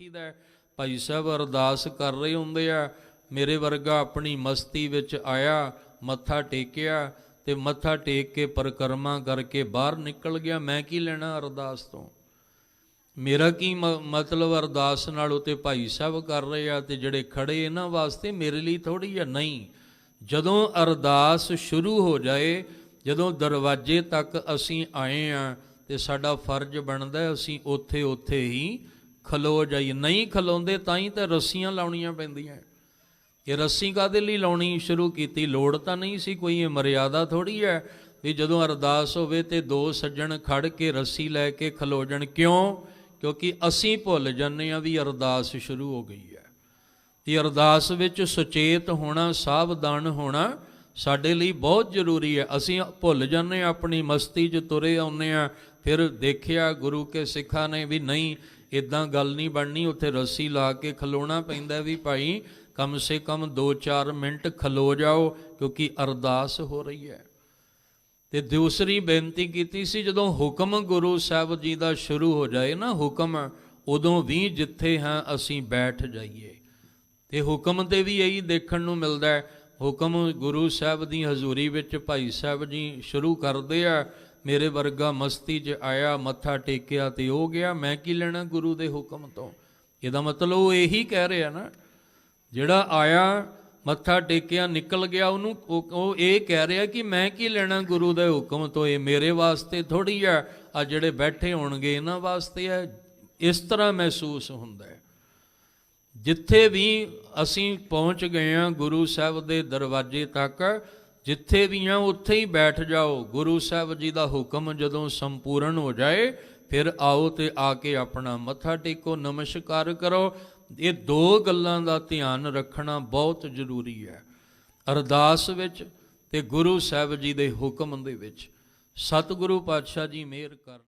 ਦੇਖੀਦਾ ਭਾਈ ਸਾਹਿਬ ਅਰਦਾਸ ਕਰ ਰਹੇ ਹੁੰਦੇ ਆ, ਮੇਰੇ ਵਰਗਾ ਆਪਣੀ ਮਸਤੀ ਵਿੱਚ ਆਇਆ, ਮੱਥਾ ਟੇਕਿਆ ਤੇ ਮੱਥਾ ਟੇਕ ਕੇ ਪਰਿਕਰਮਾ ਕਰਕੇ ਬਾਹਰ ਨਿਕਲ ਗਿਆ, ਮੈਂ ਕੀ ਲੈਣਾ ਅਰਦਾਸ ਤੋਂ? ਮੇਰਾ ਕੀ ਮਤਲਬ ਅਰਦਾਸ ਨਾਲ ਉਤੇ ਭਾਈ ਸਾਹਿਬ ਕਰ ਰਹੇ ਆ ਤੇ ਜਿਹੜੇ ਖੜੇ ਇਹਨਾਂ ਵਾਸਤੇ ਮੇਰੇ ਲਈ ਥੋੜੀ ਆ? ਨਹੀਂ। ਜਦੋਂ ਅਰਦਾਸ ਸ਼ੁਰੂ ਹੋ ਜਾਏ, ਜਦੋਂ ਦਰਵਾਜ਼ੇ ਤੱਕ ਅਸੀਂ ਆਏ ਆ ਤੇ ਸਾਡਾ ਫਰਜ਼ ਬਣਦਾ ਅਸੀਂ ਉੱਥੇ ਉੱਥੇ ਹੀ ਖਲੋ ਜਾਈਏ। ਨਹੀਂ ਖਲੋਂਦੇ ਤਾਂ ਹੀ ਤਾਂ ਰੱਸੀਆਂ ਲਾਉਣੀਆਂ ਪੈਂਦੀਆਂ। ਇਹ ਰੱਸੀ ਕਾਦੇ ਲਈ ਲਾਉਣੀ? ਸ਼ੁਰੂ ਕੀਤੀ, ਲੋੜ ਤਾਂ ਨਹੀਂ ਸੀ ਕੋਈ, ਇਹ ਮਰਿਆਦਾ ਥੋੜੀ ਹੈ ਵੀ ਜਦੋਂ ਅਰਦਾਸ ਹੋਵੇ ਤੇ ਦੋ ਸੱਜਣ ਖੜ ਕੇ ਰੱਸੀ ਲੈ ਕੇ ਖਲੋ ਜਾਣ। ਕਿਉਂ? ਕਿਉਂਕਿ ਅਸੀਂ ਭੁੱਲ ਜਾਂਦੇ ਆ ਵੀ ਅਰਦਾਸ ਸ਼ੁਰੂ ਹੋ ਗਈ ਹੈ। ਤੇ ਅਰਦਾਸ ਵਿੱਚ ਸੁਚੇਤ ਹੋਣਾ, ਸਾਵਧਾਨ ਹੋਣਾ ਸਾਡੇ ਲਈ ਬਹੁਤ ਜ਼ਰੂਰੀ ਹੈ। ਅਸੀਂ ਭੁੱਲ ਜਾਂਦੇ ਹਾਂ, ਆਪਣੀ ਮਸਤੀ 'ਚ ਤੁਰੇ ਆਉਂਦੇ ਆ ਫਿਰ ਦੇਖਿਆ ਗੁਰੂ ਕੇ ਸਿੱਖਾਂ ਨੇ ਵੀ ਨਹੀਂ ਇਦਾਂ ਗੱਲ ਨਹੀਂ ਬਣਨੀ, ਉੱਥੇ ਰੱਸੀ ਲਾ ਕੇ ਖਲੋਣਾ ਪੈਂਦਾ ਵੀ ਭਾਈ, ਕਮ ਸੇ ਕਮ 2-4 ਮਿੰਟ ਖਲੋ ਜਾਓ, ਕਿਉਂਕਿ ਅਰਦਾਸ ਹੋ ਰਹੀ ਹੈ। ਤੇ ਦੂਸਰੀ ਬੇਨਤੀ ਕੀਤੀ ਸੀ, ਜਦੋਂ ਹੁਕਮ ਗੁਰੂ ਸਾਹਿਬ ਜੀ ਦਾ ਸ਼ੁਰੂ ਹੋ ਜਾਏ ਨਾ ਹੁਕਮ, ਉਦੋਂ ਵੀ ਜਿੱਥੇ ਹਾਂ ਅਸੀਂ ਬੈਠ ਜਾਈਏ। ਤੇ ਹੁਕਮ ਤੇ ਵੀ ਇਹੀ ਦੇਖਣ ਨੂੰ ਮਿਲਦਾ ਹੈ, ਹੁਕਮ ਗੁਰੂ ਸਾਹਿਬ ਦੀ ਹਜ਼ੂਰੀ ਵਿੱਚ ਭਾਈ ਸਾਹਿਬ ਜੀ ਸ਼ੁਰੂ ਕਰਦੇ ਆ ਮੇਰੇ ਵਰਗਾ ਮਸਤੀ 'ਚ ਆਇਆ, ਮੱਥਾ ਟੇਕਿਆ ਤੇ ਉਹ ਗਿਆ, ਮੈਂ ਕੀ ਲੈਣਾ ਗੁਰੂ ਦੇ ਹੁਕਮ ਤੋਂ? ਇਹਦਾ ਮਤਲਬ ਉਹ ਇਹੀ ਕਹਿ ਰਿਹਾ ਨਾ, ਜਿਹੜਾ ਆਇਆ, ਮੱਥਾ ਟੇਕਿਆ, ਨਿਕਲ ਗਿਆ, ਉਹਨੂੰ ਉਹ ਇਹ ਕਹਿ ਰਿਹਾ ਕਿ ਮੈਂ ਕੀ ਲੈਣਾ ਗੁਰੂ ਦੇ ਹੁਕਮ ਤੋਂ? ਇਹ ਮੇਰੇ ਵਾਸਤੇ ਥੋੜੀ ਆ ਆ ਜਿਹੜੇ ਬੈਠੇ ਹੋਣਗੇ, ਇਹਨਾਂ ਵਾਸਤੇ ਹੈ ਇਸ ਤਰ੍ਹਾਂ ਮਹਿਸੂਸ ਹੁੰਦਾ ਹੈ। ਜਿੱਥੇ ਵੀ ਅਸੀਂ ਪਹੁੰਚ ਗਏ ਹਾਂ ਗੁਰੂ ਸਾਹਿਬ ਦੇ ਦਰਵਾਜ਼ੇ ਤੱਕ ਜਿੱਥੇ ਵੀ ਆ, ਉੱਥੇ ਹੀ ਬੈਠ ਜਾਓ। ਗੁਰੂ ਸਾਹਿਬ ਜੀ ਦਾ ਹੁਕਮ ਜਦੋਂ ਸੰਪੂਰਨ ਹੋ ਜਾਏ, ਫਿਰ ਆਓ ਤੇ ਆ ਕੇ ਆਪਣਾ ਮੱਥਾ ਟੇਕੋ, ਨਮਸਕਾਰ ਕਰੋ। ਇਹ ਦੋ ਗੱਲਾਂ ਦਾ ਧਿਆਨ ਰੱਖਣਾ ਬਹੁਤ ਜ਼ਰੂਰੀ ਹੈ। ਅਰਦਾਸ ਵਿੱਚ ਤੇ ਗੁਰੂ ਸਾਹਿਬ ਜੀ ਦੇ ਹੁਕਮ ਦੇ ਵਿੱਚ। ਸਤਿਗੁਰੂ ਪਾਤਸ਼ਾਹ ਜੀ ਮਿਹਰ ਕਰ